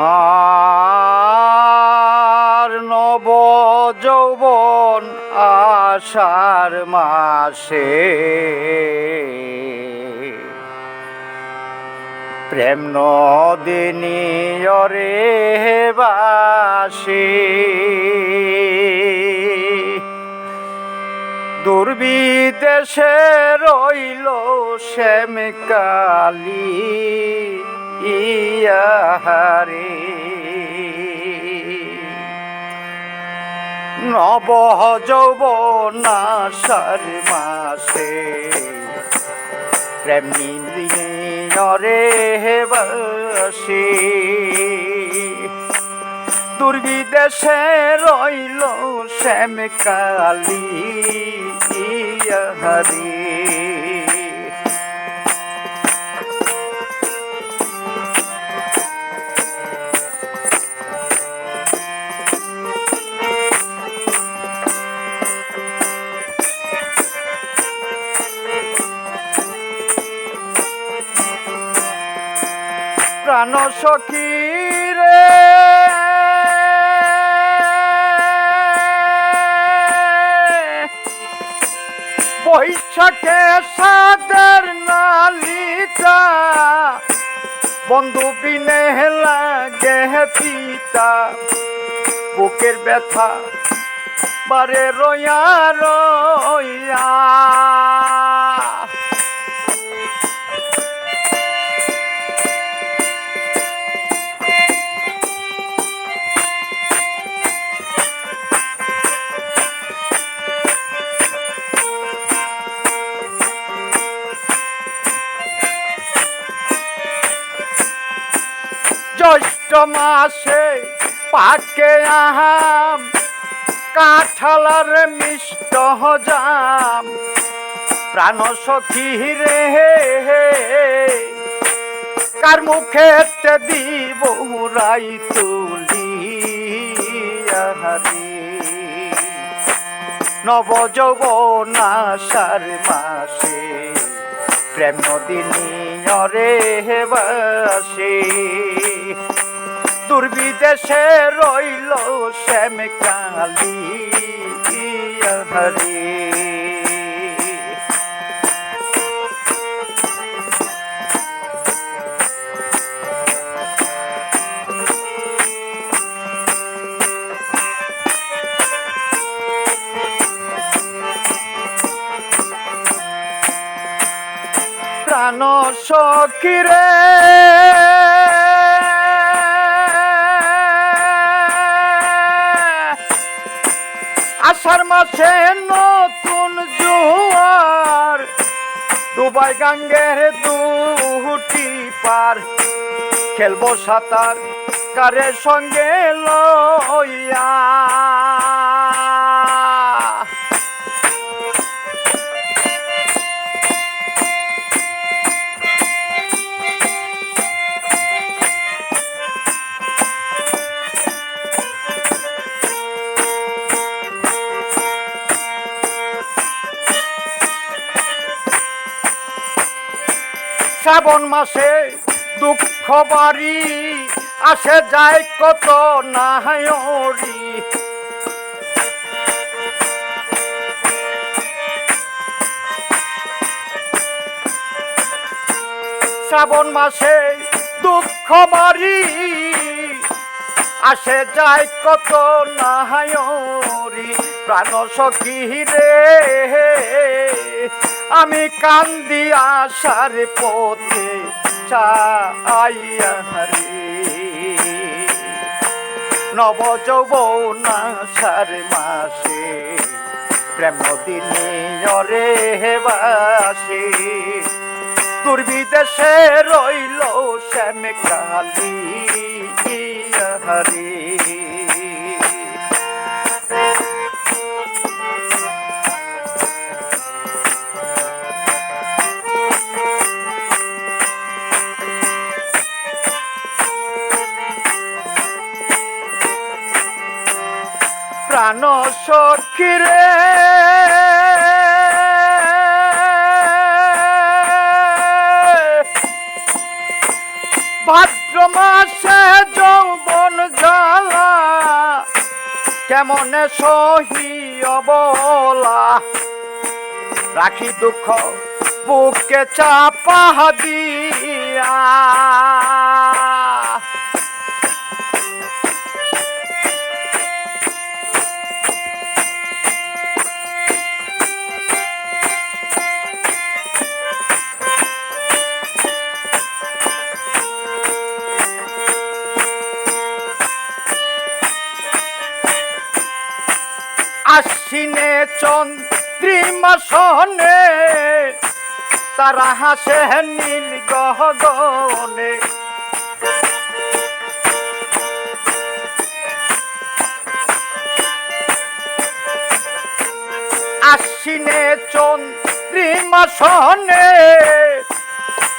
আর নব যৌবন আষাঢ় মাসে। প্রেম নদিনী অরে বাসী। দুর্বিদেশে রইল শ্যাম ইয়াহারে নব যৌবনাশার মাসে প্রেম নিরে বাসী। দুর্বিদেশে রইল শ্যাম কালী হরি প্রাণ সখী রে। বৈশাখে সাদের নালিতা বন্ধু পিনে লাগে পিতা। বুকের ব্যথা বারে রইয়া রইয়া। জ্যৈষ্ঠ মাসে পাকে আহাম, কাঁঠালার মিষ্ট জাম প্রাণ সখী রে কার মুখে দিব রাই তুলি নব যৌবনাশার মাসে প্রেম নদিনী অরে বাসে। দুর্বিদেশে রইল শ্যাম কালী হরে। প্রাণ সখিরে আষাঢ় নতুন জোয়ার দুবাই গাঙ্গের দুটি পার। খেলব সাঁতার কারের সঙ্গে লইয়া। শ্রাবণ মাসে দুঃখ বাড়ি আসে যায় কত নাহরি শ্রাবণ মাসে দুঃখ বাড়ি আসে যায় কত নাহরি প্রাণ সখী রে। আমি কান্দি আসার পথে চাইয়া রে নব যৌবনাশার মাসে প্রেম দিনে অরে বাসে। দুর্বিদেশে রইল শ্যাম কালী হরে জানো সখীরে ভাদ্র মাসে যৌবন জ্বালা কেমন সহি অবলা। রাখি দুঃখ বুকে চাপা দিয়া। আশ্বিনে চন্দ্রিমা সনে তারা হাসে নীল গহগনে আশ্বিনে চন্দ্রিমা সনে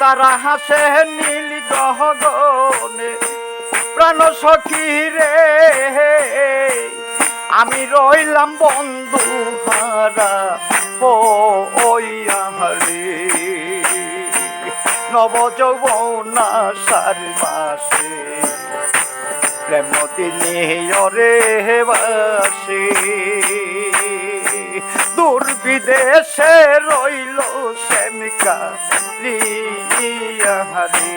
তারা হাসে নীল গহগনে প্রাণ সখী রে আমি রইলাম বন্ধু হারা ওইয়ারে নব যৌবনা সার মাসে প্রেম দিনে অরে বাসে দূর বিদেশে রইল শ্যামিকা রিয়াহারে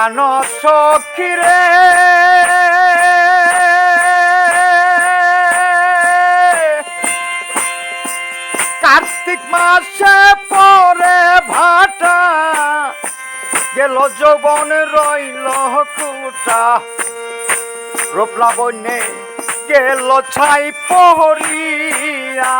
প্রাণ সখী রে। কার্তিক মাসে পরে ভাটা গেল, যৌবন রইল কুটা। রূপলা বন্যে গেল ছাই পহরিয়া।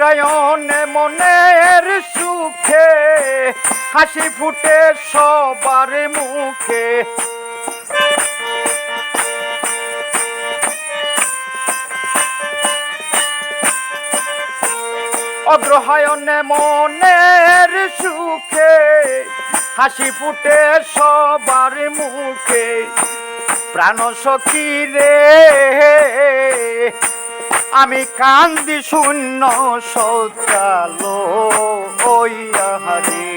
অগ্রায়ণে মনের সুখে, হাসি ফুটে সবার মুখে। অগ্রহায়ণে মনের সুখে, হাসি ফুটে সবার মুখে। প্রাণ সখী রে আমি কান্দি শূন্য সকালো ওইয়াহারে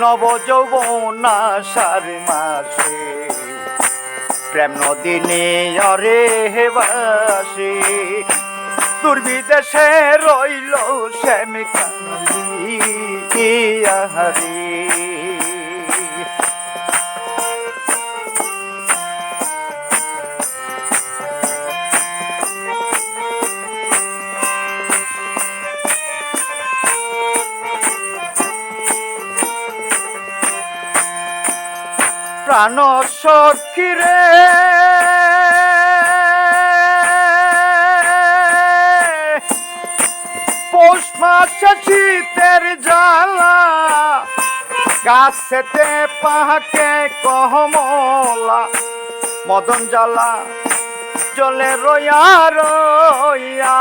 নব যৌবনা সার মাসে, প্রেম নদিনী অরে বাসে, দুর্বিদেশে রইল শ্যামিকালি আহারে। প্রাণ সখী রে। পৌষ মাসে শীতের জ্বালা, গাছেতে পাহাকে কহমলা, মদন জ্বালা, জলে রয়া রয়া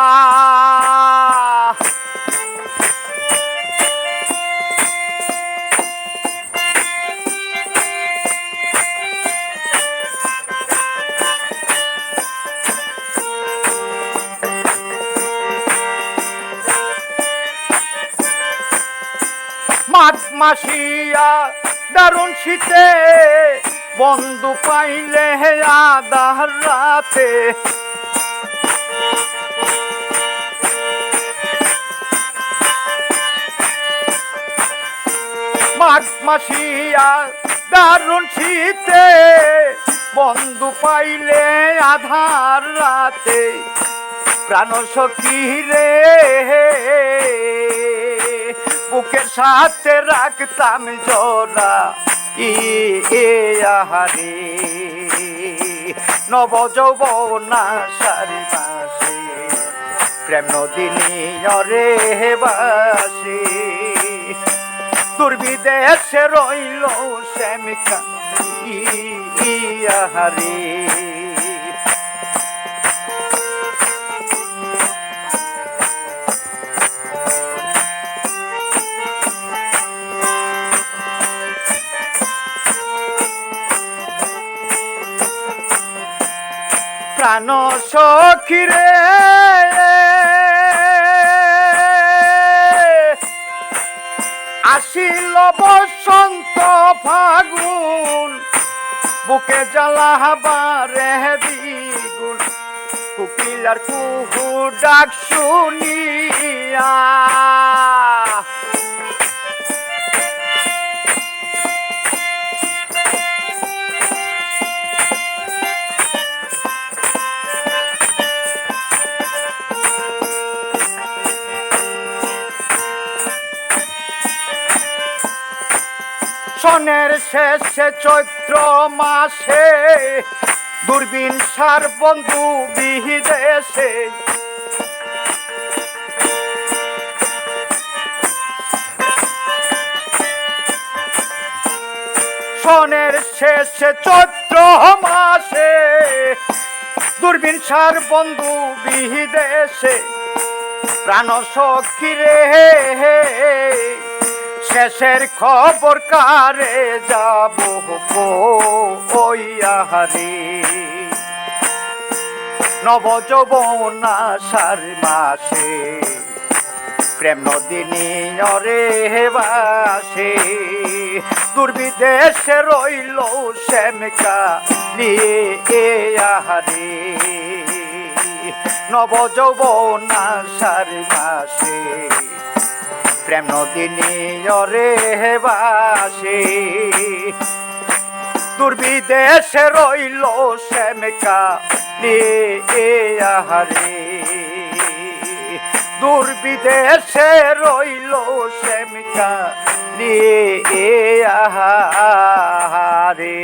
মাঘ মাসিয়া, দারুণ শীতে বন্ধু পাইলে আদার রাতে। মাঘ মাসিয়া, দারুণ শীতে বন্ধু পাইলে আধার রাতে। প্রাণ সখী রে। বুকের সাথে রাখতাম জোড়া। ই আহারে। নব যৌবনা সারি মাসে প্রেম নদিনী অরে বাসি। দুর্বিদেশে রইল শ্যামিকা ইহারি প্রাণ সখিরে আসিল বসন্ত ফাগুন বুকে জ্বালা বারে দ্বিগুণ। কুকিলার কুহু ডাক শুনিয়া শেষে চৈত্র মাসে দূরবীন সার বন্ধু বিদেশে সনের শেষে চৈত্র মাসে দূরবীন সার বন্ধু বিদেশে প্রাণ সখী রে শেষের খবর কারে যাব ওইয়াহারে নব যৌবন আষাঢ় মাসে, প্রেম নদিনী অরে বাসে দুর্বিদেশে রইল শ্যামিকা নিয়ে এ আহারে। নব যৌবন আষাঢ় মাসে প্রেম নদিনী অরে বাসে। দুর্বিদেশে রইল শ্যামিকা নিয়ে আহারে। দুর্বিদেশে রইল শ্যামিকা নিয়ে আহারে।